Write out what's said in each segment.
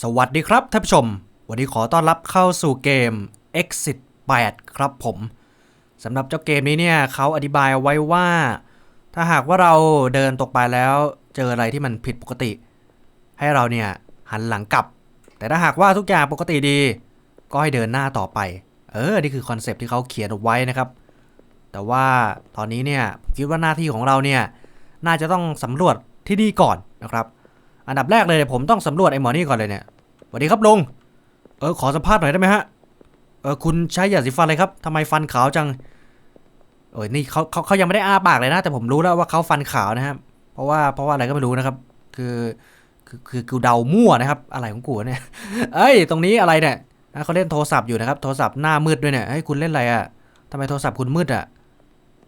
สวัสดีครับท่านผู้ชม วันนี้ขอต้อนรับเข้าสู่เกม Exit 8 ครับผมสำหรับเจ้าเกมนี้เนี่ยเขาอธิบายไว้ว่า ถ้าหากว่าเราเดินตกไปแล้วเจออะไรที่มันผิดปกติ ให้เราเนี่ยหันหลังกลับ แต่ถ้าหากว่าทุกอย่างปกติดี ก็ให้เดินหน้าต่อไป เออ นี่คือคอนเซปที่เขาเขียนเอาไว้นะครับ แต่ว่าตอนนี้เนี่ยผมคิดว่าหน้าที่ของเราเนี่ยน่าจะต้องสำรวจที่นี่ก่อนนะครับ อันดับแรกเลยเนี่ยผมต้องสำรวจไอ้หมอนี่ก่อนเลยเนี่ยสวัสดีครับลุง เออขอสัมภาษณ์หน่อยได้ไหมฮะ เออคุณใช้ยาสีฟันอะไรครับทำไมฟันขาวจังโอ้ยนี่เขาเขาเขายังไม่ได้อ้าปากเลยนะ แต่ผมรู้แล้วว่าเขาฟันขาวนะครับ เพราะว่าเพราะว่าอะไรก็ไม่รู้นะครับ คือคือคือกูเดามั่วนะครับ อะไรของกูเนี่ย เอ้ย ตรงนี้อะไรเนี่ยเขาเล่นโทรศัพท์อยู่นะครับ โทรศัพท์หน้ามืดด้วยเนี่ยเฮ้ยคุณเล่นอะไรอะ่ะทำไมโทรศัพท์คุณมืดอะ่ะ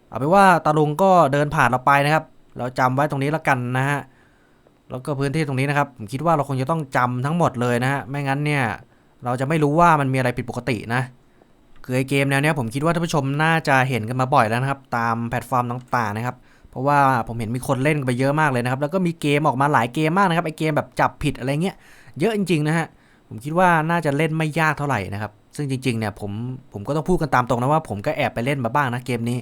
เอาไปนว่าตาลุงก็เดินผ่านเราไปนะครับ เราจำไว้ตรงนี้แล้วกันนะฮะ แล้วก็พื้นที่ตรงนี้นะครับ ผมคิดว่าเราคงจะต้องจำทั้งหมดเลยนะฮะ ไม่งั้นเนี่ย เราจะไม่รู้ว่ามันมีอะไรผิดปกตินะ คือไอเกมแนวเนี้ยผมคิดว่าท่านผู้ชมน่าจะเห็นกันมาบ่อยแล้วนะครับ ตามแพลตฟอร์มต่างๆนะครับ เพราะว่าผมเห็นมีคนเล่นไปเยอะมากเลยนะครับ แล้วก็มีเกมออกมาหลายเกมมากนะครับ ไอเกมแบบจับผิดอะไรเงี้ย เยอะจริงๆนะฮะ ผมคิดว่าน่าจะเล่นไม่ยากเท่าไหร่นะครับ ซึ่งจริงๆเนี่ยผมผมก็ต้องพูดกันตามตรงนะว่า ผมก็แอบไปเล่นมาบ้างนะเกมนี้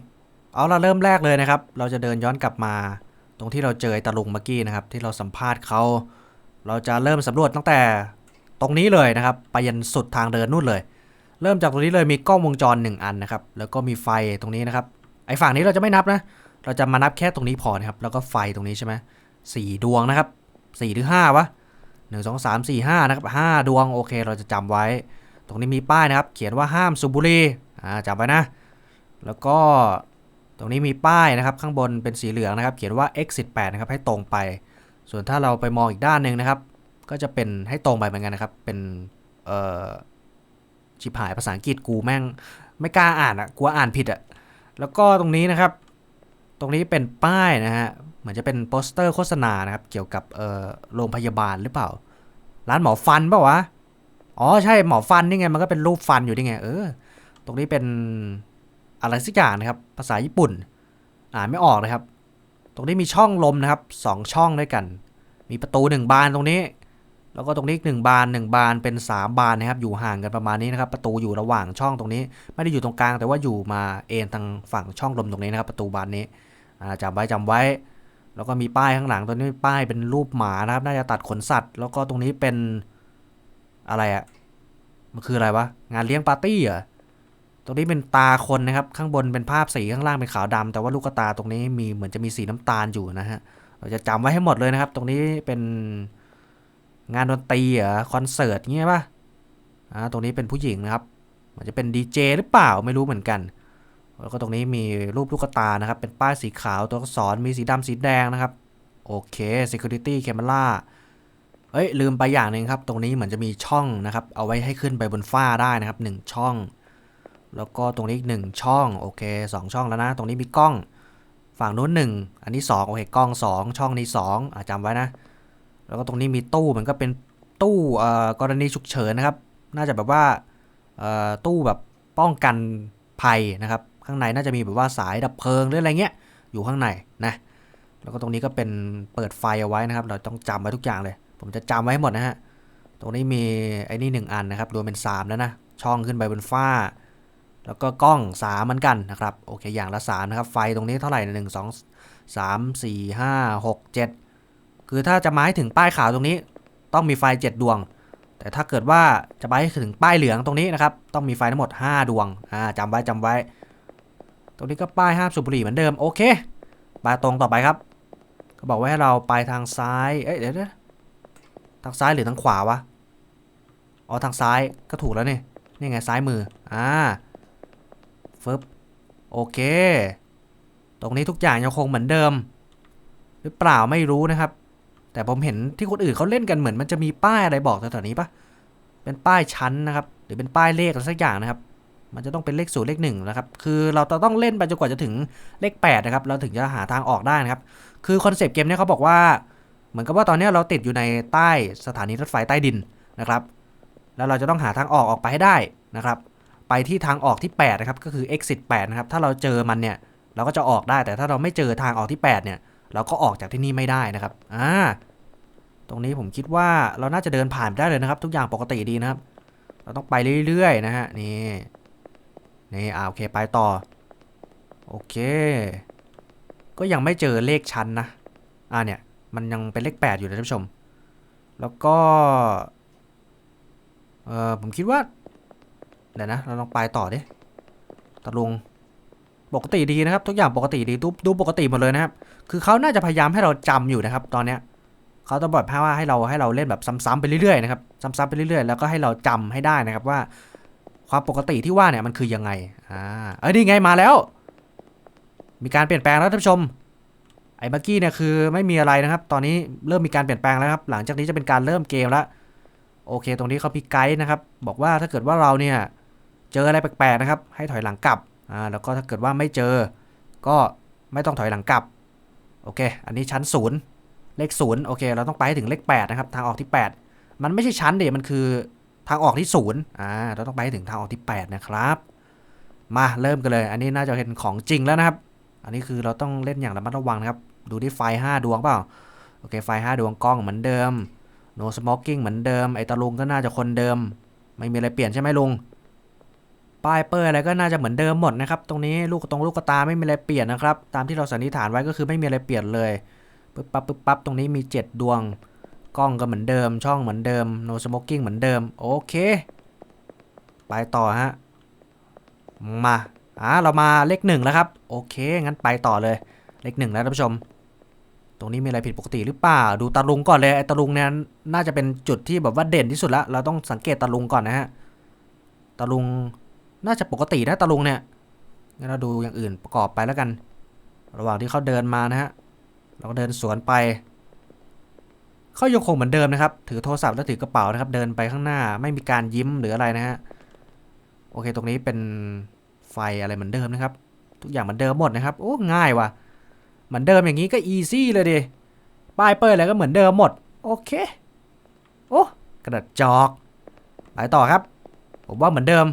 เอาละเริ่มแรกเลยนะครับ เราจะเดินย้อนกลับมา รงที่เราเจอไอ้ตาลุงเมื่อกี้นะครับ ที่เราสัมภาษณ์เขา เราจะเริ่มสำรวจตั้งแต่ตรงนี้เลยนะครับ ไปยันสุดทางเดินนู่นเลย เริ่มจากตรงนี้เลยมีกล้องวงจรหนึ่งอันนะครับ แล้วก็มีไฟตรงนี้นะครับ ไอ้ฝั่งนี้เราจะไม่นับนะ เราจะมานับแค่ตรงนี้พอนะครับ แล้วก็ไฟตรงนี้ใช่ไหมสี่ดวงนะครับสี่หรือห้าวะหนึ่งสองสามสี่ห้านะครับห้าดวงโอเค เราจะจำไว้ ตรงนี้มีป้ายนะครับ เขียนว่าห้ามสูบบุหรี่อ่าจำไว้นะ แล้วก็ รงนี้มีป้ายนะครับข้างบนเป็นสีเหลืองนะครับ เขียนว่า exit 8นะครับให้ตรงไป ส่วนถ้าเราไปมองอีกด้านหนึ่งนะครับ ก็จะเป็นให้ตรงไปเหมือนกันนะครับ เป็นเอ่อชิบหายภาษาอังกฤษกูแม่ง ไม่กล้าอ่านอะกลัวอ่านผิดอะแล้วก็ตรงนี้นะครับ ตรงนี้เป็นป้ายนะฮะเหมือนจะเป็นโปสเตอร์โฆษณานะครับ เกี่ยวกับเอ่อโรงพยาบาลหรือเปล่า ร้านหมอฟันเปล่าวะอ๋อใช่หมอฟันนี่ไงมันก็เป็นรูปฟันอยู่นี่ไงเออ ตรงนี้เป็น อะไรสักอย่างนะครับ ภาษาญี่ปุ่น อ่านไม่ออกนะครับ ตรงนี้มีช่องลมนะครับสองช่องด้วยกัน มีประตูหนึ่งบานตรงนี้ แล้วก็ตรงนี้อีกหนึ่งบานหนึ่งบานเป็นสามบานนะครับ อยู่ห่างกันประมาณนี้นะครับ ประตูอยู่ระหว่างช่องตรงนี้ ไม่ได้อยู่ตรงกลาง แต่ว่าอยู่มาเอ็นทางฝั่งช่องลมตรงนี้นะครับ ประตูบานนี้จำไว้จำไว้ แล้วก็มีป้ายข้างหลังตรงนี้ป้ายเป็นรูปหมานะครับ น่าจะตัดขนสัตว์ แล้วก็ตรงนี้เป็นอะไรอะมันคืออะไรวะ งานเลี้ยงปาร์ตี้เหรอ ตรงนี้เป็นตาคนนะครับ ข้างบนเป็นภาพสีข้างล่างเป็นขาวดำแต่ว่าลูกตาตรงนี้มีเหมือนจะมีสีน้ำตาลอยู่นะฮะ เราจะจำไว้ให้หมดเลยนะครับ ตรงนี้เป็นงานดนตรีเหรอคอนเสิร์ตเงี้ยป่ะอ่าตรงนี้เป็นผู้หญิงนะครับมันจะเป็นดีเจหรือเปล่าไม่รู้เหมือนกัน แล้วก็ตรงนี้มีรูปลูกตานะครับ เป็นป้ายสีขาวตัวอักษรมีสีดำสีแดงนะครับ โอเค security camera เอ้ยลืมไปอย่างหนึ่งครับ ตรงนี้เหมือนจะมีช่องนะครับ เอาไว้ให้ขึ้นไปบนฝ้าได้นะครับหนึ่งช่อง แล้วก็ตรงนี้อีกหนึ่งช่องโอเคสองช่องแล้วนะ ตรงนี้มีกล้อง ฝั่งนู้นหนึ่งอันนี้สองโอเคกล้องสองช่องนี้สองอะจำไว้นะ แล้วก็ตรงนี้มีตู้มันก็เป็นตู้เอ่อกรณีฉุกเฉินนะครับ น่าจะแบบว่าเอ่อตู้แบบป้องกันภัยนะครับ ข้างในน่าจะมีแบบว่าสายดับเพลิงหรืออะไรเงี้ยอยู่ข้างในนะแล้วก็ตรงนี้ก็เป็นเปิดไฟเอาไว้นะครับ เราต้องจำไว้ทุกอย่างเลย ผมจะจำไว้ให้หมดนะฮะตรงนี้มีไอ้นี่หนึ่งอันนะครับรวมเป็นสามแล้วนะช่องขึ้นไปบนฝ้า แล้วก็กล้องสามเหมือนกันนะครับโอเคอย่างละสามนะครับไฟตรงนี้เท่าไหร่หนึ่งสองสามสี่ห้าหกเจ็ดคือถ้าจะมาให้ถึงป้ายขาวตรงนี้ ต้องมีไฟเจ็ดดวง แต่ถ้าเกิดว่าจะไปให้ถึงป้ายเหลืองตรงนี้นะครับต้องมีไฟทั้งหมด 5 ดวงอ่าจำไว้จำไว้ ตรงนี้ก็ป้ายห้ามสูบบุหรี่เหมือนเดิมโอเคไปตรงต่อไปครับก็บอกว่าให้เราไปทางซ้ายเอ้ยเดี๋ยวนะทางซ้ายหรือทางขวาวะอ๋อทางซ้ายก็ถูกแล้วนี่นี่ไงซ้ายมืออ่า ฟึบโอเค ตรงนี้ทุกอย่างยังคงเหมือนเดิม หรือเปล่าไม่รู้นะครับ แต่ผมเห็นที่คนอื่นเขาเล่นกันเหมือนมันจะมีป้ายอะไรบอกแถวๆนี้ปะเป็นป้ายชั้นนะครับ หรือเป็นป้ายเลขอะไรสักอย่างนะครับ มันจะต้องเป็นเลขศูนย์เลขหนึ่งนะครับ คือเราต้องเล่นไปจนกว่าจะถึงเลขแปดนะครับ เราถึงจะหาทางออกได้นะครับ คือคอนเซปต์เกมเนี้ยเขาบอกว่า เหมือนกับว่าตอนนี้เราติดอยู่ในใต้สถานีรถไฟใต้ดินนะครับ แล้วเราจะต้องหาทางออกออกไปให้ได้นะครับ ไปที่ทางออกที่8นะครับก็คือ exit 8นะครับถ้าเราเจอมันเนี่ยเราก็จะออกได้แต่ถ้าเราไม่เจอทางออกที่ 8 เนี่ย เราก็ออกจากที่นี่ไม่ได้นะครับอ่าตรงนี้ผมคิดว่าเราน่าจะเดินผ่านไปได้เลยนะครับ ทุกอย่างปกติดีนะครับ เราต้องไปเรื่อยๆนะฮะนี่นี่อ่าโอเคไปต่อโอเค ก็ยังไม่เจอเลขชั้นนะอ่าเนี่ยมันยังเป็นเลขแปดอยู่นะท่านผู้ชม แล้วก็เออผมคิดว่า เดี๋ยวนะ เราลองไปต่อดิตะลุง ปกติดีนะครับ ทุกอย่างปกติดีดูดูปกติหมดเลยนะครับ คือเขาน่าจะพยายามให้เราจำอยู่นะครับ ตอนเนี้ยเขาต้องแบบว่าให้เราให้เราเล่นแบบซ้ำๆไปเรื่อยๆนะครับ ซ้ำๆไปเรื่อยๆ แล้วก็ให้เราจำให้ได้นะครับว่า ความปกติที่ว่าเนี่ยมันคือยังไง อ่า เอ้ยนี่ไงมาแล้ว มีการเปลี่ยนแปลงแล้วท่านผู้ชม ไอ้เมื่อกี้เนี่ยคือไม่มีอะไรนะครับ ตอนนี้เริ่มมีการเปลี่ยนแปลงแล้วครับ หลังจากนี้จะเป็นการเริ่มเกมแล้ว โอเค ตรงนี้เขาพิกไกด์นะครับ บอกว่าถ้าเกิดว่าเราเนี่ย เจออะไรแปลกๆนะครับ ให้ถอยหลังกลับอ่าแล้วก็ถ้าเกิดว่าไม่เจอ ก็ไม่ต้องถอยหลังกลับโอเค อันนี้ชั้นศูนย์เลขศูนย์โอเค เราต้องไปให้ถึงเลขแปดนะครับ ทางออกที่แปดมันไม่ใช่ชั้นเดียมันคือทางออกที่ศูนย์อ่า เราต้องไปให้ถึงทางออกที่แปดนะครับ มาเริ่มกันเลย อันนี้น่าจะเห็นของจริงแล้วนะครับ อันนี้คือเราต้องเล่นอย่างระมัดระวังนะครับ ดูที่ไฟ 5 ดวงเปล่า โอเค ไฟ 5 ดวงกล้องเหมือนเดิม no smoking เหมือนเดิม ไอ้ตาลุงก็น่าจะคนเดิม ไม่มีอะไรเปลี่ยนใช่ไหมลุง ป้ายเปอร์อะไรก็น่าจะเหมือนเดิมหมดนะครับ ตรงนี้ลูกตรงลูกตาไม่มีอะไรเปลี่ยนนะครับ ตามที่เราสันนิษฐานไว้ก็คือไม่มีอะไรเปลี่ยนเลยปึ๊บปั๊บปึ๊บปั๊บตรงนี้มี 7 ดวง กล้องก็เหมือนเดิม ช่องเหมือนเดิม no smoking เหมือนเดิม โอเค ไปต่อฮะ มา อ่า เรามาเลขหนึ่งแล้วครับ โอเค งั้นไปต่อเลย เลขหนึ่งแล้วท่านผู้ชม ตรงนี้มีอะไรผิดปกติหรือเปล่า ดูตาลุงก่อนเลยไอ้ตาลุงเนี่ยน่าจะเป็นจุดที่แบบว่าเด่นที่สุดละ เราต้องสังเกตตาลุงก่อนนะฮะตาลุง น่าจะปกตินะตาลุงเนี่ยงั้นเราดูอย่างอื่นประกอบไปแล้วกัน ระหว่างที่เขาเดินมานะฮะ เราก็เดินสวนไปเขายังคงเหมือนเดิมนะครับ ถือโทรศัพท์และถือกระเป๋านะครับ เดินไปข้างหน้า ไม่มีการยิ้มหรืออะไรนะฮะ โอเค ตรงนี้เป็นไฟอะไรเหมือนเดิมนะครับ ทุกอย่างเหมือนเดิมหมดนะครับ โอ้ ง่ายว่ะ เหมือนเดิมอย่างนี้ก็อีซี่เลยดิ ป้ายเปิดอะไรก็เหมือนเดิมหมด โอเค โอ้ กระดาษจอก ไปต่อครับ ผมว่าเหมือนเดิม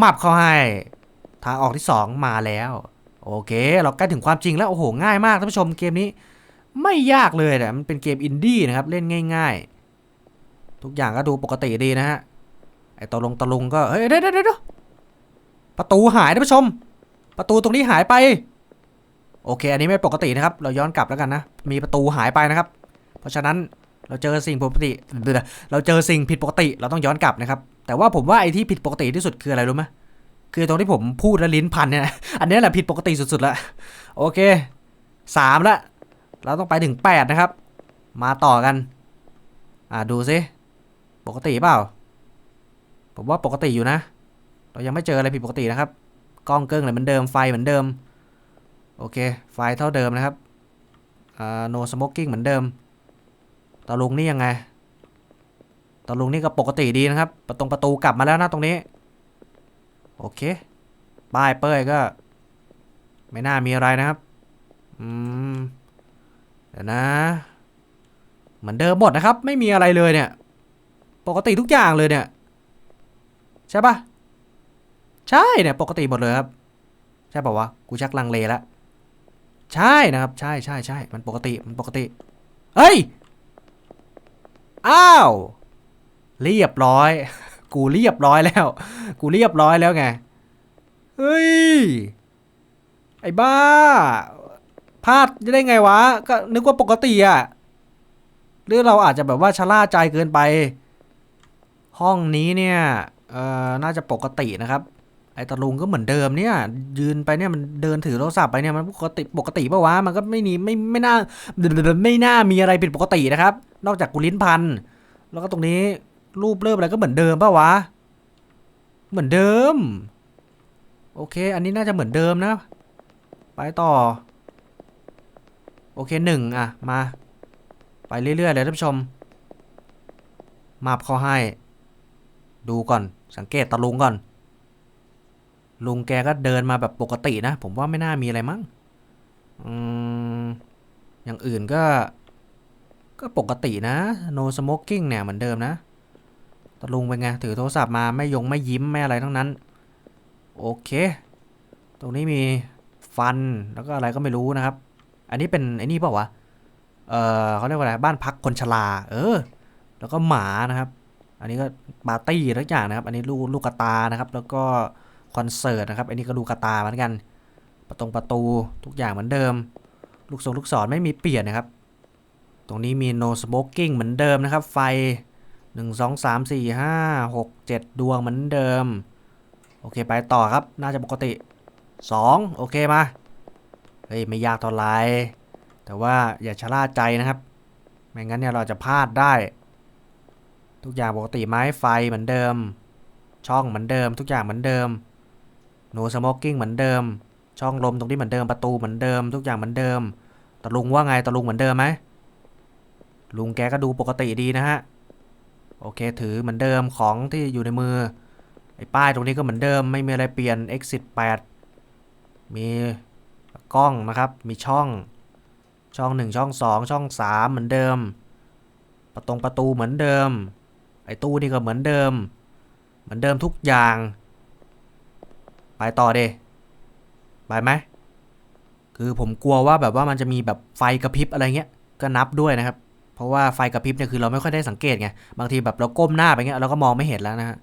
มับเข้าให้ทางออกที่ 2 มาแล้ว โอเค เราใกล้ถึงความจริงแล้ว โอ้โห ง่ายมากท่านผู้ชมเกมนี้ ไม่ยากเลยแต่มันเป็นเกมอินดี้นะครับ เล่นง่าย ๆ ทุกอย่างก็ดูปกติดีนะฮะไอตะลงตะลุงก็เฮ้ยเดี๋ยวเดี๋ยวเดี๋ยวประตูหายท่านผู้ชม ประตูตรงนี้หายไป โอเค อันนี้ไม่ปกตินะครับ เราย้อนกลับแล้วกันนะ มีประตูหายไปนะครับ เพราะฉะนั้นเราเจอสิ่งผิดปกติ เราเจอสิ่งผิดปกติ เราต้องย้อนกลับนะครับ แต่ว่าผมว่าไอ้ที่ผิดปกติที่สุดคืออะไรรู้ไหมคือตรงที่ผมพูดแล้วลิ้นพันเนี่ย อันนี้แหละผิดปกติสุดๆละโอเคสามละ เราต้องไปถึงแปดนะครับ มาต่อกัน อ่าดูซิ ปกติเปล่า ผมว่าปกติอยู่นะ เรายังไม่เจออะไรผิดปกตินะครับ กล้องเกิ้งอะไรเหมือนเดิม ไฟเหมือนเดิม โอเค ไฟเท่าเดิมนะครับ อ่า no smoking เหมือนเดิมตาลุงนี่ยังไง ตาลุงนี่ก็ปกติดีนะครับ ประตงประตูกลับมาแล้วนะตรงนี้ โอเค ป้ายเป้ยก็ ไม่น่ามีอะไรนะครับ อืม เดี๋ยวนะ เหมือนเดิมหมดนะครับ ไม่มีอะไรเลยเนี่ย ปกติทุกอย่างเลยเนี่ย ใช่ปะใช่เนี่ย ปกติหมดเลยครับ ใช่ป่าวะ กูชักลังเลล้วใช่นะครับ ใช่ใช่ใช่ มันปกติ มันปกติ เฮ้ย อ้าว เรียบร้อย กูเรียบร้อยแล้ว กูเรียบร้อยแล้วไง เฮ้ย ไอ้บ้า พลาดได้ไงวะ ก็นึกว่าปกติอะหรือเราอาจจะแบบว่าชะล่าใจเกินไป ห้องนี้เนี่ย เอ่อ น่าจะปกตินะครับ ไอ้ตะลุงก็เหมือนเดิมเนี่ย ยืนไปเนี่ยมันเดินถือโทรศัพท์ไปเนี่ยมันปกติปกติปะวะ มันก็ไม่มีไม่ไม่น่าไม่น่ามีอะไรผิดปกตินะครับ นอกจากกุลิ้นพัน แล้วก็ตรงนี้ รูปเริ่มอะไรก็เหมือนเดิมปะวะ เหมือนเดิม โอเค อันนี้น่าจะเหมือนเดิมนะ ไปต่อ โอเคหนึ่งอะ มา ไปเรื่อยๆเลยท่านผู้ชม มาบเขาให้ ดูก่อน สังเกตตะลุงก่อน ลุงแกก็เดินมาแบบปกตินะ ผมว่าไม่น่ามีอะไรมั้ง อืม อย่างอื่นก็ก็ปกตินะ no smoking เนี่ยเหมือนเดิมนะ ตะลุงเป็นไง ถือโทรศัพท์มาไม่ยงไม่ยิ้ม ไม่อะไรทั้งนั้น โอเค ตรงนี้มีฟันแล้วก็อะไรก็ไม่รู้นะครับ อันนี้เป็นไอ้นี่เปล่าวะ เออเขาเรียกว่าอะไรบ้านพักคนชรา เออ แล้วก็หมานะครับ อันนี้ก็ปาร์ตี้ทุกอย่างนะครับ อันนี้ลูกลูกกระตานะครับ แล้วก็คอนเสิร์ตนะครับ อันนี้ก็ลูกกระตาเหมือนกัน ประตงประตูทุกอย่างเหมือนเดิม ลูกทรงลูกศรไม่มีเปลี่ยนนะครับ ตรงนี้มี no smoking เหมือนเดิมนะครับ ไฟ 1 2 3 4 5 6 7ดดวงเหมือนเดิม โอเคไปต่อครับ น่าจะปกติ2โอเคมา เฮ้ย ไม่ยากเท่าไร แต่ว่าอย่าชะล่าใจนะครับ ไม่งั้นเนี่ยเราจะพลาดได้ ทุกอย่างปกติไม้ไฟเหมือนเดิม ช่องเหมือนเดิม ทุกอย่างเหมือนเดิม no smoking เหมือนเดิม ช่องลมตรงนี้เหมือนเดิมประตูเหมือนเดิม ทุกอย่างเหมือนเดิมตะลุงว่าไงตะลุงเหมือนเดิมไหมลุงแกก็ดูปกติดีนะฮะ โอเค ถือเหมือนเดิมของที่อยู่ในมือ ไอ้ป้ายตรงนี้ก็เหมือนเดิมไม่มีอะไรเปลี่ยน exit 8 มีกล้องนะครับ มีช่อง ช่อง 1 ช่อง 2 ช่อง 3 เหมือนเดิม ประตงประตูเหมือนเดิม ไอ้ตู้นี่ก็เหมือนเดิม เหมือนเดิมทุกอย่าง ไปต่อเดไปไหม คือผมกลัวว่าแบบว่ามันจะมีแบบไฟกระพริบอะไรเงี้ย ก็นับด้วยนะครับ เพราะว่าไฟกระพริบเนี่ยคือเราไม่ค่อยได้สังเกตไง บางทีแบบเราก้มหน้าไปเงี้ยเราก็มองไม่เห็นแล้วนะฮะ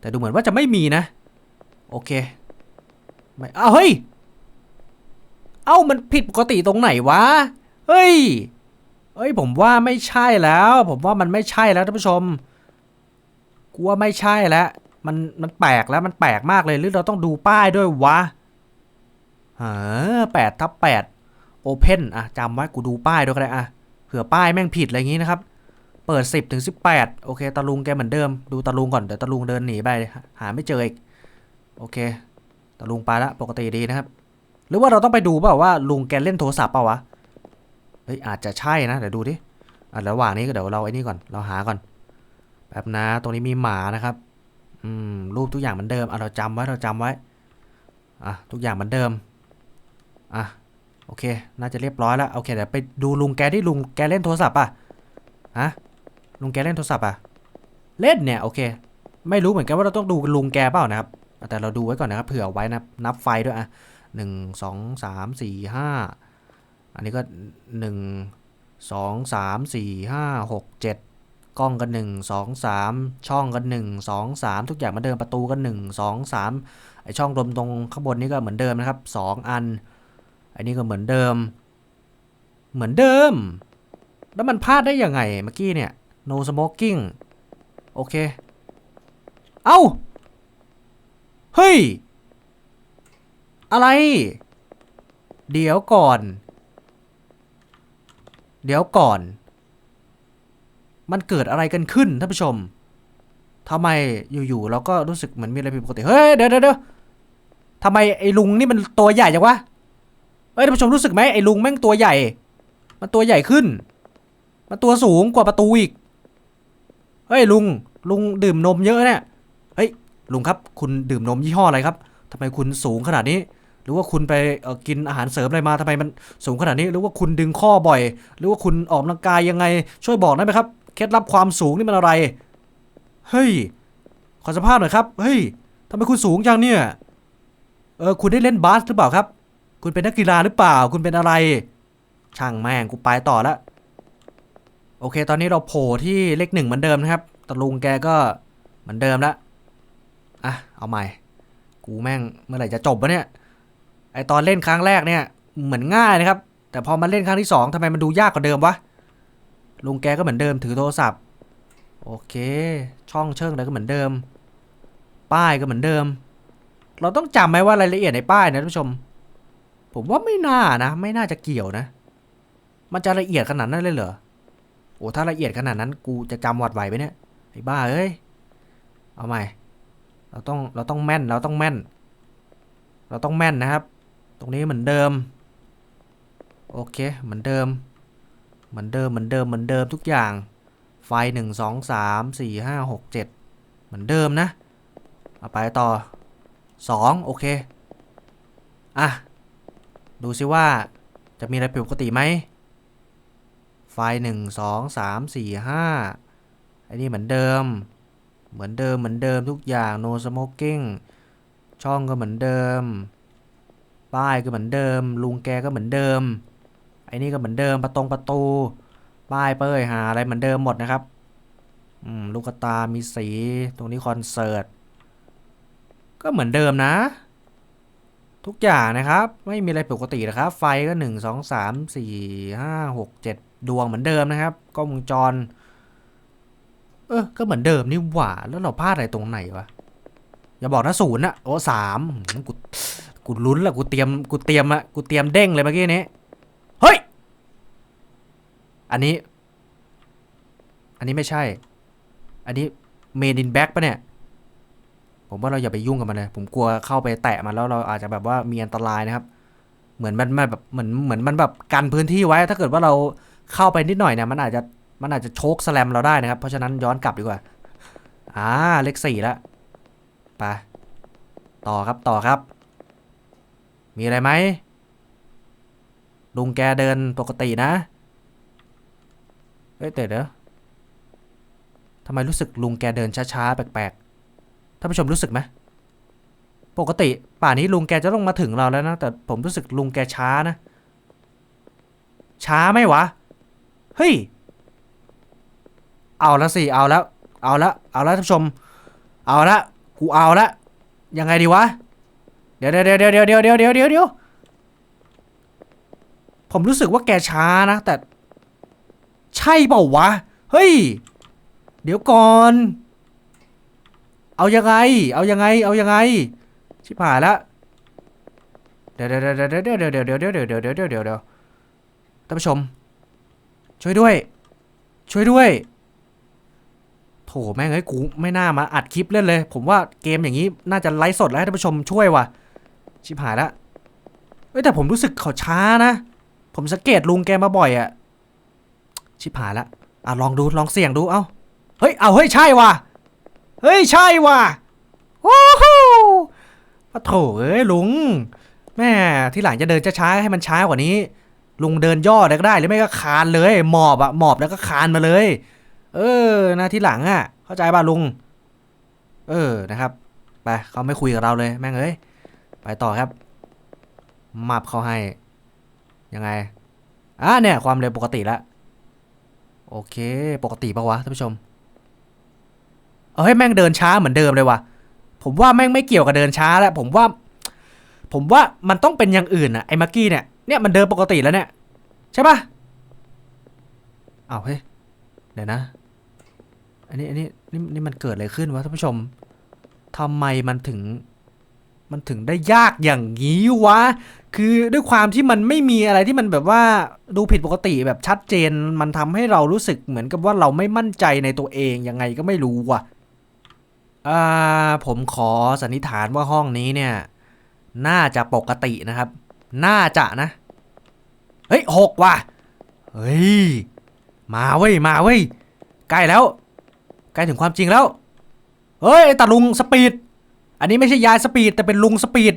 แต่ดูเหมือนว่าจะไม่มีนะ โอเค ไม่อ้าวเฮ้ย เอ้ามันผิดปกติตรงไหนวะ เฮ้ย เฮ้ยผมว่าไม่ใช่แล้ว ผมว่ามันไม่ใช่แล้วท่านผู้ชม กูว่าไม่ใช่แล้ว มันมันแปลกแล้วมันแปลกมากเลยหรือเราต้องดูป้ายด้วยวะเออแปดทับแปดโอเพนอะจำไว้กูดูป้ายด้วยก็ได้อะ เผื่อป้ายแม่งผิดอะไรอย่างงี้นะครับ เปิด 10ถึง18 โอเคตาลุงแกเหมือนเดิม ดูตาลุงก่อน เดี๋ยวตาลุงเดินหนีไป หาไม่เจออีก โอเคตาลุงไปละปกติดีนะครับ หรือว่าเราต้องไปดูเปล่าว่าลุงแกเล่นโทรศัพท์เปล่าวะ เฮ้ยอาจจะใช่นะเดี๋ยวดูดิอะระหว่างนี้ก็เดี๋ยวเราไอ้นี่ก่อน เราหาก่อน แป๊บนะ ตรงนี้มีหมานะครับ อืม รูปทุกอย่างเหมือนเดิม อะเราจำไว้ เราจำไว้ อะ ทุกอย่างเหมือนเดิม อะ โอเค น่าจะเรียบร้อยแล้ว โอเค เดี๋ยวไปดูลุงแกที่ลุงแกเล่นโทรศัพท์ป่ะฮะลุงแกเล่นโทรศัพท์อะ เล่นเนี่ย โอเค ไม่รู้เหมือนกันว่าเราต้องดูลุงแกเปล่านะครับ แต่เราดูไว้ก่อนนะครับเผื่อไว้นะ นับไฟด้วยอะหนึ่งสองสามสี่ห้าอันนี้ก็หนึ่งสองสามสี่ห้าหกเจ็ดกล้องกันหนึ่งสองสามช่องกันหนึ่งสองสามทุกอย่างมือนเดิมประตูกันหนึ่งสองสามไอช่องลมตรงข้างบนนี้ก็เหมือนเดิมนะครับสองอัน อันนี้ก็เหมือนเดิม เหมือนเดิม แล้วมันพลาดได้ยังไงเมื่อกี้เนี่ย no smoking โอเค เอ้า เฮ้ย อะไร เดี๋ยวก่อน เดี๋ยวก่อน มันเกิดอะไรกันขึ้นท่านผู้ชมทำไมอยู่ๆเราก็รู้สึกเหมือนมีอะไรผิดปกติ เฮ้ย เดี๋ยวเดี๋ยวเดี๋ยวทำไมไอ้ลุงนี่มันตัวใหญ่จังวะ เฮ้ยท่านผู้ชมรู้สึกไหมไอ้ลุงแม่งตัวใหญ่ มันตัวใหญ่ขึ้น มันตัวสูงกว่าประตูอีก เฮ้ยลุงลุงดื่มนมเยอะเนี่ย เฮ้ยลุงครับคุณดื่มนมยี่ห้ออะไรครับทำไมคุณสูงขนาดนี้ หรือว่าคุณไปกินอาหารเสริมอะไรมาทำไมมันสูงขนาดนี้ หรือว่าคุณดึงข้อบ่อย หรือว่าคุณออกกำลังกายยังไง ช่วยบอกได้ไหมครับ เคล็ดลับความสูงนี่มันอะไร เฮ้ย ขอสัมภาษณ์หน่อยครับ เฮ้ยทำไมคุณสูงจังเนี่ย เออคุณได้เล่นบาสหรือเปล่าครับ คุณเป็นนักกีฬาหรือเปล่า คุณเป็นอะไร ช่างแม่งกูไปต่อละ โอเค ตอนนี้เราโผล่ที่เลขหนึ่งเหมือนเดิมนะครับตะลุงแกก็เหมือนเดิมละอะเอาใหม่ กูแม่งเมื่อไหร่จะจบวะเนี่ย ไอตอนเล่นครั้งแรกเนี่ยเหมือนง่ายนะครับ แต่พอมาเล่นครั้งที่สองทำไมมันดูยากกว่าเดิมวะลุงแกก็เหมือนเดิมถือโทรศัพท์ โอเค ช่องเชิงอะไรก็เหมือนเดิม ป้ายก็เหมือนเดิม เราต้องจำไหมว่ารายละเอียดในป้ายนะท่านผู้ชม ผมว่าไม่น่านะ ไม่น่าจะเกี่ยวนะ มันจะละเอียดขนาดนั้นเลยเหรอ โอ้ถ้าละเอียดขนาดนั้น กูจะจำหวัดไหวไหมเนี่ยไอ้บ้าเอ้ย เอาใหม่ เราต้องเราต้องแม่นเราต้องแม่น เราต้องแม่นนะครับ ตรงนี้เหมือนเดิม โอเคเหมือนเดิม เหมือนเดิมเหมือนเดิมเหมือนเดิมทุกอย่าง ไฟหนึ่งสองสามสี่ห้าหกเจ็ดเหมือนเดิมนะ เอาไปต่อสองโอเค อะ ดูซิว่าจะมีอะไรผิดปกติไหม ไฟหนึ่งสองสามสี่ห้าอันนี้เหมือนเดิม เหมือนเดิมเหมือนเดิมทุกอย่าง no smoking ช่องก็เหมือนเดิม ป้ายก็เหมือนเดิม ลุงแกก็เหมือนเดิม ไอ้นี่ก็เหมือนเดิมประตงประตู ป้ายเป้ยหาอะไรเหมือนเดิมหมดนะครับ อืม ลูกตา มีสี ตรงนี้คอนเสิร์ต ก็เหมือนเดิมนะ ทุกอย่างนะครับ ไม่มีอะไรปกตินะครับ ไฟก็หนึ่งสองสามสี่ห้าหกเจ็ดดวงเหมือนเดิมนะครับกล้องวงจร เออก็เหมือนเดิมนี่หว่า แล้วเราพลาดอะไรตรงไหนวะ อย่าบอกนะศูนย์อะโอ้สามหืมกูกูลุ้นละกูเตรียมกูเตรียมอะกูเตรียมเด้งเลยเมื่อกี้นี้ เฮ้ย อันนี้ อันนี้ไม่ใช่ อันนี้เมดินแบ็กปะเนี่ย ผมว่าเราอย่าไปยุ่งกับมันเลย ผมกลัวเข้าไปแตะมันแล้วเราอาจจะแบบว่ามีอันตรายนะครับ เหมือนมันแบบเหมือนเหมือนมันแบบกันพื้นที่ไว้ ถ้าเกิดว่าเราเข้าไปนิดหน่อยเนี่ยมันอาจจะมันอาจจะโชกสแลมเราได้นะครับ เพราะฉะนั้นย้อนกลับดีกว่า อ่าเลขสี่แล้วไปต่อครับต่อครับ มีอะไรไหมลุงแกเดินปกตินะเอ้ยแต่เดี๋ยวทำไมรู้สึกลุงแกเดินช้าๆแปลกๆานผู้ชมรู้สึกไหมปกติป่านนี้ลุงแกจะต้องมาถึงเราแล้วนะ แต่ผมรู้สึกลุงแกช้านะ ช้าไหมวะ เฮ้ย เอาละสิ เอาแล้ว เอาละ เอาละท่านผู้ชม เอาละ กูเอาละ ยังไงดีวะ เดี๋ยวเดี๋ยวเดี๋ยวเดี๋ยวเดี๋ยวเดี๋ยวเดี๋ยวเดี๋ยวเดี๋ยวผมรู้สึกว่าแกช้านะ แต่ ใช่เปล่าวะ เฮ้ย เดี๋ยวก่อน เอายังไง เอายังไง เอายังไง ชิบหายละ เดี๋ยวเดี๋ยวเดี๋ยวเดี๋ยวเดี๋ยวเดี๋ยวเดี๋ยวเดี๋ยวเดี๋ยวเดี๋ยวเดี๋ยวเดี๋ยวเดี๋ยวท่านผู้ชม ช่วยด้วย ช่วยด้วย โถแม่งเอ้ยกูไม่น่ามาอัดคลิปเล่นเลย ผมว่าเกมอย่างนี้น่าจะไลฟ์สดแล้วให้ท่านผู้ชมช่วยว่ะ ชิบหายละ เอ้ยแต่ผมรู้สึกเขาช้านะ ผมสังเกตลุงแกมาบ่อยอะชิบหายละ อะลองดูลองเสี่ยงดู เอ้า เฮ้ย เอาเฮ้ยใช่ว่ะ เฮ้ยใช่ว่ะโอ้โหปะโถเอ้ยลุง แม่ที่หลังจะเดินช้าๆให้มันช้ากว่านี้ ลุงเดินย่อได้ก็ได้ หรือไม่ก็คานเลย หมอบอะหมอบแล้วก็คานมาเลย เออนะที่หลังอะเข้าใจป่ะลุง เออนะครับไปเขาไม่คุยกับเราเลยแม่งเอ้ยไปต่อครับมับเขาให้ ยังไงอะเนี่ย ความเร็วปกติแล้วโอเค ปกติปะวะท่านผู้ชม เอ้ยแม่งเดินช้าเหมือนเดิมเลยว่ะ ผมว่าแม่งไม่เกี่ยวกับเดินช้าแล้วผมว่า ผมว่ามันต้องเป็นอย่างอื่นอะไอ้มักกี้เนี่ยเนี่ยมันเดินปกติแล้วเนี่ยใช่ปะเอาเฮ้ยเดี๋ยวนะ อันนี้อันนี้นี่นี่มันเกิดอะไรขึ้นวะท่านผู้ชมทำไมมันถึง มันถึงได้ยากอย่างนี้วะ คือด้วยความที่มันไม่มีอะไรที่มันแบบว่าดูผิดปกติแบบชัดเจน มันทำให้เรารู้สึกเหมือนกับว่าเราไม่มั่นใจในตัวเองยังไงก็ไม่รู้ว่ะ อ่าผมขอสันนิษฐานว่าห้องนี้เนี่ย น่าจะปกตินะครับ น่าจะนะ เฮ้ยหกว่ะ เฮ้ย มาเว้ย มาเว้ย ใกล้แล้ว ใกล้ถึงความจริงแล้ว เฮ้ยตาลุงสปีด อันนี้ไม่ใช่ยายสปีด แต่เป็นลุงสปีด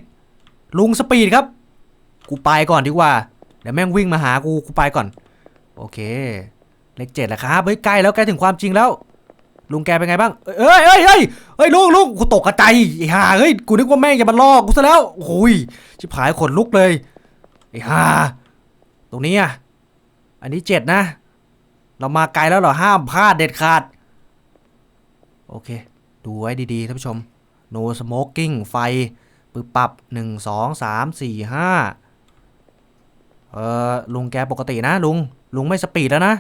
ลุงสปีดครับ กูไปก่อนดีกว่า เดี๋ยวแม่งวิ่งมาหากู กูไปก่อน โอเค เลขเจ็ดแหละครับ เฮ้ย ใกล้แล้ว ใกล้ถึงความจริงแล้ว ลุงแกเป็นไงบ้าง เอ้ยเอ้ยเอ้ยเฮ้ยลุงลุงกูตกกระใจไอ้ห่าเฮ้ยกูนึกว่าแม่งจะมาล่อกูซะแล้วโอ้ยชิบหายขนลุกเลยไอ้ห่าตรงนี้อะอันนี้เจ็ดนะ เรามาไกลแล้วเหรอห้ามพลาดเด็ดขาด โอเค ดูไว้ดีๆท่านผู้ชม no smoking ไฟปึบปับหนึ่งสองสามสี่ห้าเออลุงแกปกตินะลุง ลุงไม่สปีดแล้วนะ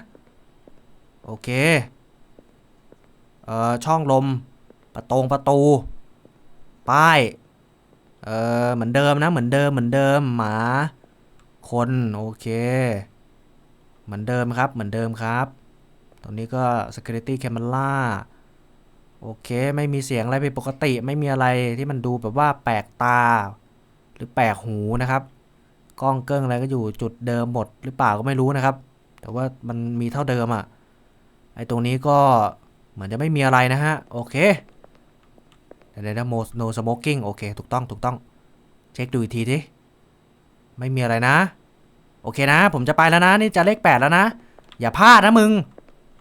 โอเค เออช่องลม ประตงประตู ป้าย เออเหมือนเดิมนะเหมือนเดิมเหมือนเดิมหมา คนโอเค เหมือนเดิมครับเหมือนเดิมครับ ตรงนี้ก็ security camera โอเคไม่มีเสียงอะไรผิดปกติไม่มีอะไรที่มันดูแบบว่าแปลกตา หรือแปลกหูนะครับ กล้องเกิ้งอะไรก็อยู่จุดเดิมหมดหรือเปล่าก็ไม่รู้นะครับ แต่ว่ามันมีเท่าเดิมอะ่ะไอตรงนี้ก็ มือนจะไม่มีอะไรนะฮะ โอเคเดี๋ยวเดี๋ยวโมโนสโมกิ้งโอเค ถูกต้องถูกต้อง เช็คดูอีกทีทีไม่มีอะไรนะ โอเคนะ ผมจะไปแล้วนะ นี่จะเลขแปดแล้วนะ อย่าพลาดนะมึง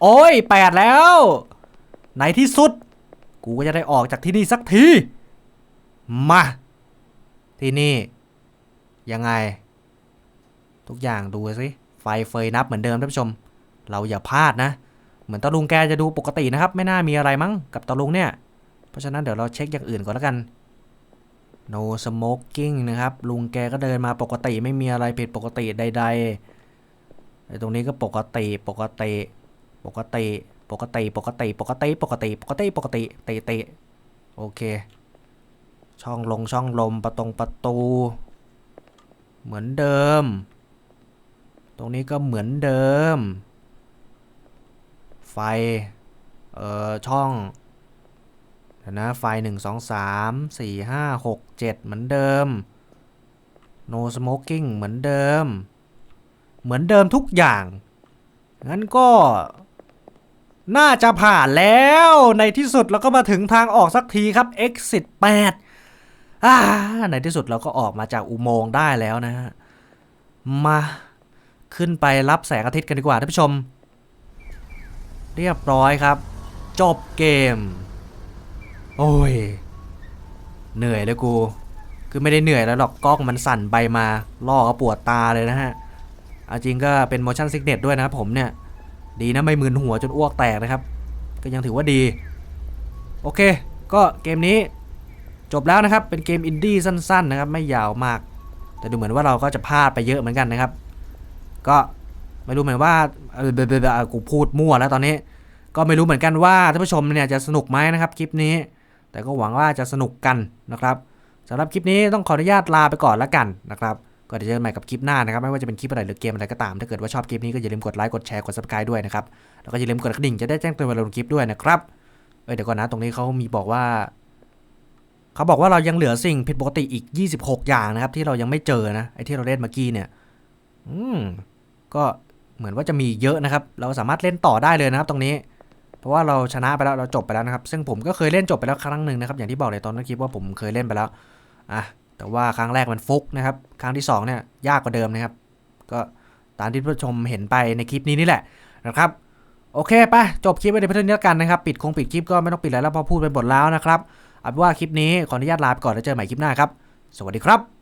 โอ้ยแปดแล้ว ในที่สุด กูก็จะได้ออกจากที่นี่สักที มา ที่นี่ ยังไง ทุกอย่างดูสิไฟไฟเฟยนับเหมือนเดิมท่านผู้ชม เราอย่าพลาดนะ เหมือนตาลุงแกจะดูปกตินะครับ ไม่น่ามีอะไรมั้งกับตาลุงเนี่ย เพราะฉะนั้นเดี๋ยวเราเช็คอย่างอื่นก่อนแล้วกัน no smoking นะครับ ลุงแกก็เดินมาปกติไม่มีอะไรผิดปกติใดๆไอ้ตรงนี้ก็ปกติปกติ ปกติปกติปกติปกติปกติปกติปกติติติโอเค ช่องลงช่องลมประตงประตู เหมือนเดิม ตรงนี้ก็เหมือนเดิม ไฟเอ่อช่องนะไฟหนึ่งสองสามสี่ห้าหกเจ็ดเหมือนเดิม no smoking เหมือนเดิม เหมือนเดิมทุกอย่าง งั้นก็ น่าจะผ่านแล้วในที่สุดเราก็มาถึงทางออกสักทีครับ exit 8อ่าในที่สุดเราก็ออกมาจากอุโมงค์ได้แล้วนะฮะ มาขึ้นไปรับแสงอาทิตย์กันดีกว่าท่านผู้ชม เรียบร้อยครับ จบเกม โอ้ย เหนื่อยเลยกู คือไม่ได้เหนื่อยแล้วหรอกกล้องมันสั่นไปมาล่อก็ปวดตาเลยนะฮะเอาจริงก็เป็น motion sickness ด้วยนะครับผมเนี่ย ดีนะไม่มึนหัวจนอ้วกแตกนะครับ ก็ยังถือว่าดี โอเค ก็เกมนี้จบแล้วนะครับ เป็นเกมอินดี้สั้น ๆ นะครับ ไม่ยาวมาก แต่ดูเหมือนว่าเราก็จะพลาดไปเยอะเหมือนกันนะครับ ก็ ไม่รู้เหมือนว่าเออเบเบเบกูพูดมั่วแล้วตอนนี้ ก็ไม่รู้เหมือนกันว่าท่านผู้ชมเนี่ยจะสนุกไหมนะครับคลิปนี้ แต่ก็หวังว่าจะสนุกกันนะครับสำหรับคลิปนี้ต้องขออนุญาตลาไปก่อนแล้วกันนะครับก็เดี๋ยวเจอกันใหม่กับคลิปหน้านะครับ ไม่ว่าจะเป็นคลิปอะไรหรือเกมอะไรก็ตาม ถ้าเกิดว่าชอบคลิปนี้ก็อย่าลืมกดไลค์กดแชร์กด subscribe ด้วยนะครับ แล้วก็อย่าลืมกดกระดิ่งจะได้แจ้งเตือนเวลาลงคลิปด้วยนะครับเอ้ยเดี๋ยวก่อนนะตรงนี้เขามีบอกว่าเขาบอกว่าเรายังเหลือสิ่งผิดปกติอีก 26 อย่างนะครับ ที่เรายังไม่เจอนะไอ้ที่เราเล่นเมื่อกี้เนี่ย อืมก็ เหมือนว่าจะมีเยอะนะครับ เราสามารถเล่นต่อได้เลยนะครับตรงนี้ เพราะว่าเราชนะไปแล้วเราจบไปแล้วนะครับ ซึ่งผมก็เคยเล่นจบไปแล้วครั้งหนึ่งนะครับ อย่างที่บอกในตอนต้นคลิปว่าผมเคยเล่นไปแล้วอะแต่ว่าครั้งแรกมันฟุกนะครับ ครั้งที่สองเนี่ยยากกว่าเดิมนะครับ ก็ตามที่ผู้ชมเห็นไปในคลิปนี้นี่แหละนะครับโอเคไปจบคลิปไว้ในเพื่อนนี้แล้วกันนะครับ ปิดคงปิดคลิปก็ไม่ต้องปิดแล้วแล้วเพอพูดไปหมดแล้วนะครับเอาเป็นว่าคลิปนี้ขออนุญาตลาไปก่อนแล้วเจอกันใหม่คลิปหน้าครับ สวัสดีครับ